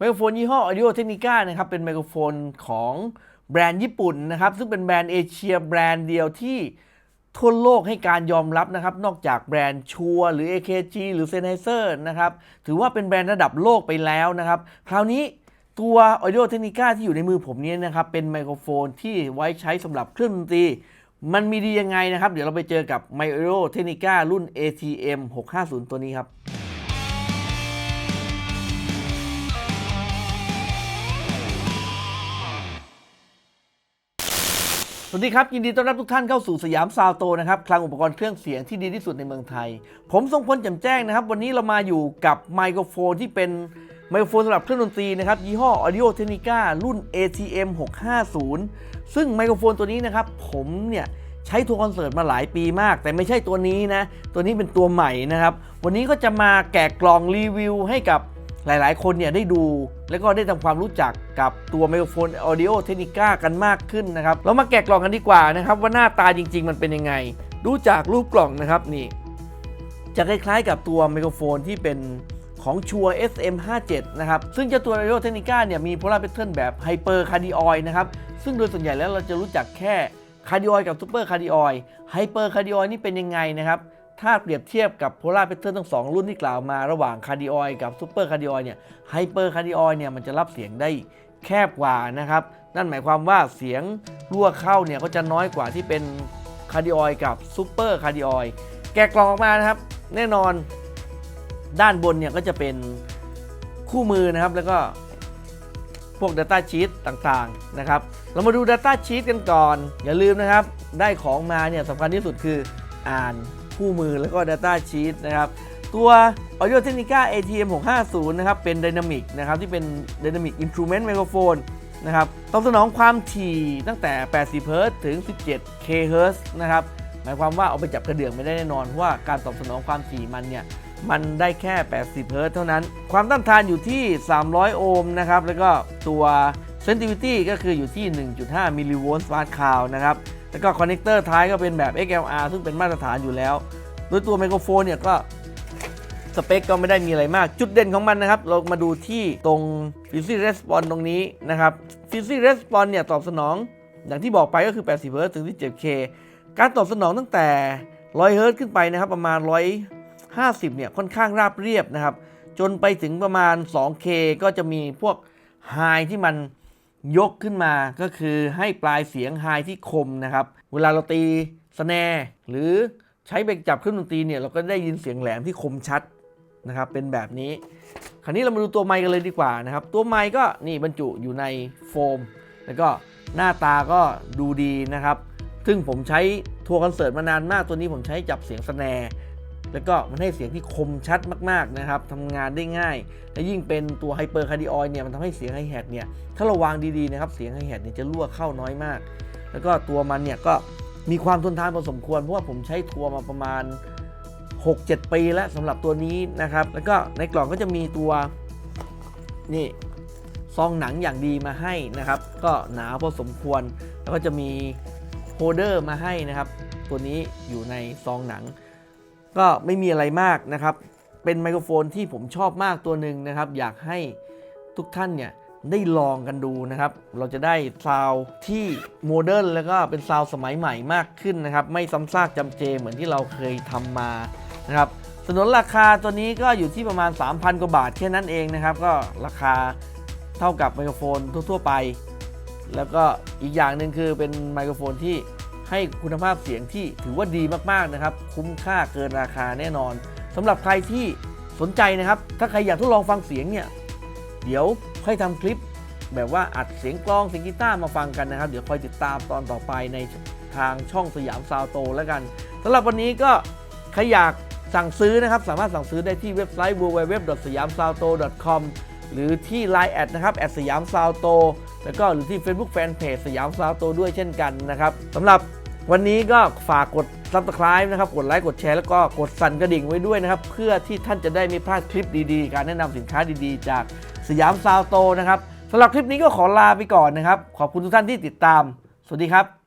ไมโครโฟนยี่ห้อ Audio Technica นะครับเป็นไมโครโฟนของแบรนด์ญี่ปุ่นนะครับซึ่งเป็นแบรนด์เอเชียแบรนด์เดียวที่ทั่วโลกให้การยอมรับนะครับ นอกจากแบรนด์ชัวหรือ AKG หรือ Sennheiser นะครับ ถือว่าเป็นแบรนด์ระดับโลกไปแล้วนะครับ คราวนี้ตัว Audio Technica ที่อยู่ในมือผมนี้นะครับ เป็นไมโครโฟนที่ไว้ใช้สำหรับเครื่องดนตรี มันมีดียังไงนะครับ เดี๋ยวเราไปเจอกับ m i o Technica รุ่น ATM 650 ตัวนี้ครับ สวัสดีครับ ยินดีต้อนรับทุกท่านเข้าสู่สยามซาวโตนะครับคลังอุปกรณ์เครื่องเสียงที่ดีที่สุดในเมืองไทย ผมทรงพลแจ่มแจ้งนะครับ วันนี้เรามาอยู่กับไมโครโฟนที่เป็นไมโครโฟนสำหรับเครื่องดนตรีนะครับ ยี่ห้อ Audio Technica รุ่น ATM 650 ซึ่งไมโครโฟนตัวนี้นะครับ ผมเนี่ยใช้ทัวร์คอนเสิร์ตมาหลายปีมาก แต่ไม่ใช่ตัวนี้นะ ตัวนี้เป็นตัวใหม่นะครับ วันนี้ก็จะมาแกะกล่องรีวิวให้กับ หลายๆ คนเนี่ยได้ดูแล้วก็ได้ทำความรู้จักกับตัวไมโครโฟน Audio Technica กันมากขึ้นนะครับ เรามาแกะกล่องกันดีกว่านะครับ ว่าหน้าตาจริง ๆ มันเป็นยังไง ดูจากรูปกล่องนะครับนี่ จะคล้ายๆ กับตัวไมโครโฟนที่เป็นของชัว SM57 นะครับ ซึ่งเจ้าตัว Audio Technica เนี่ยมี Polar Pattern แบบ Hyper Cardioid นะครับ ซึ่งโดยส่วนใหญ่แล้วเราจะรู้จักแค่ Cardioid กับ Super Cardioid Hyper Cardioid นี่เป็นยังไงนะครับ ถ้าเปรียบเทียบกับ Polar Pattern ทั้งสองรุ่นที่กล่าวมาระหว่าง Cardioid กับ Super Cardioid เนี่ย Hyper Cardioid เนี่ยมันจะรับเสียงได้แคบกว่านะครับ นั่นหมายความว่าเสียงรั่วเข้าเนี่ยก็จะน้อยกว่าที่เป็น Cardioid กับ Super Cardioid แกะกล่องออกมานะครับ แน่นอนด้านบนเนี่ยก็จะเป็นคู่มือนะครับแล้วก็พวก Data Sheet ต่างๆนะครับ เรามาดู Data Sheet กันก่อน อย่าลืมนะครับ ได้ของมาเนี่ยสำคัญที่สุดคืออ่าน คู่มือแล้วก็ Data Sheet นะครับ ตัว Audio Technica ATM 650นะครับ เป็น Dynamic นะครับ ที่เป็น Dynamic Instrument Microphone นะครับตอบสนองความถี่ตั้งแต่ 80 Hz ถึง 17 kHz นะครับ หมายความว่าเอาไปจับกระเดื่องไม่ได้แน่นอน เพราะว่าการตอบสนองความถี่มันเนี่ย มันได้แค่ 80เฮิรตซ์เท่านั้น ความต้านทานอยู่ที่ 300 โอห์มนะครับ แล้วก็ตัว sensitivity ก็คืออยู่ที่ 1.5 มิลลิโวลต์ฟาสคาวนะครับ แล้วก็คอนเนคเตอร์ท้ายก็เป็นแบบ XLR ซึ่งเป็นมาตรฐานอยู่แล้ว โดยตัวไมโครโฟนเนี่ยก็สเปคก็ไม่ได้มีอะไรมาก จุดเด่นของมันนะครับ เรามาดูที่ตรง f i z z y Response ตรงนี้นะครับ f i z z y Response เนี่ยตอบสนอง อย่างที่บอกไปก็คือ 80 Hz ถึง 17K การตอบสนองตั้งแต่ 100 Hz ขึ้นไปนะครับ ประมาณ 150 เนี่ยค่อนข้างราบเรียบนะครับ จนไปถึงประมาณ 2K ก็จะมีพวกไฮที่มัน ยกขึ้นมาก็คือให้ปลายเสียงไฮที่คมนะครับ เวลาเราตีสแนร์หรือใช้เบรกจับเครื่องดนตรีเนี่ยเราก็ได้ยินเสียงแหลมที่คมชัดนะครับ เป็นแบบนี้ คราวนี้เรามาดูตัวไมค์กันเลยดีกว่านะครับ ตัวไมค์ก็นี่บรรจุอยู่ในโฟม แล้วก็หน้าตาก็ดูดีนะครับ ซึ่งผมใช้ทัวร์คอนเสิร์ตมานานมากตัวนี้ผมใช้จับเสียงสแนร์ แล้วก็มันให้เสียงที่คมชัดมากๆนะครับทำงานได้ง่าย และยิ่งเป็นตัวไฮเปอร์คาร์ดิออยเนี่ยมันทำให้เสียงไฮแฮทเนี่ยถ้าเราวางดีๆนะครับเสียงไฮแฮทเนี่ยจะรั่วเข้าน้อยมาก แล้วก็ตัวมันเนี่ยก็มีความทนทานพอสมควรเพราะว่าผมใช้ทัวร์มาประมาณ 6-7 ปีแล้วสำหรับตัวนี้นะครับ แล้วก็ในกล่องก็จะมีตัวนี่ซองหนังอย่างดีมาให้นะครับ ก็หนาพอสมควร แล้วก็จะมีโฮเดอร์มาให้นะครับ ตัวนี้อยู่ในซองหนัง ก็ไม่มีอะไรมากนะครับ เป็นไมโครโฟนที่ผมชอบมากตัวหนึ่งนะครับ อยากให้ทุกท่านเนี่ยได้ลองกันดูนะครับ เราจะได้ซาวด์ที่โมเดิร์นแล้วก็เป็นซาวด์สมัยใหม่มากขึ้นนะครับ ไม่ซ้ำซากจำเจเหมือนที่เราเคยทำมานะครับสนนราคาตัวนี้ก็อยู่ที่ประมาณ 3,000 กว่าบาทแค่นั้นเองนะครับ ก็ราคาเท่ากับไมโครโฟนทั่ว ๆ ไป แล้วก็อีกอย่างหนึ่งคือเป็นไมโครโฟนที่ ให้คุณภาพเสียงที่ถือว่าดีมากๆนะครับ คุ้มค่าเกินราคาแน่นอนสำหรับใครที่สนใจนะครับ ถ้าใครอยากทดลองฟังเสียงเนี่ยเดี๋ยวค่อยทำคลิปแบบว่าอัดเสียงกลองเสียงกีตาร์มาฟังกันนะครับ เดี๋ยวคอยติดตามตอนต่อไปในทางช่องสยามซาวโตแล้วกันสำหรับวันนี้ก็ใครอยากสั่งซื้อนะครับ สามารถสั่งซื้อได้ที่เว็บไซต์ www.siamsauto.com หรือที่ Line แอดนะครับแอดสยามซาวโตแล้วก็หรือที่ Facebook Fanpage สยามซาวโตด้วยเช่นกันนะครับสำหรับ วันนี้ก็ฝากกด subscribe นะครับ กดไลค์ กดแชร์ แล้วก็กดสั่นกระดิ่งไว้ด้วยนะครับ เพื่อที่ท่านจะได้ไม่พลาดคลิปดีๆ การแนะนำสินค้าดีๆ จากสยามซาวโตนะครับสำหรับคลิปนี้ก็ขอลาไปก่อนนะครับ ขอบคุณทุกท่านที่ติดตาม สวัสดีครับ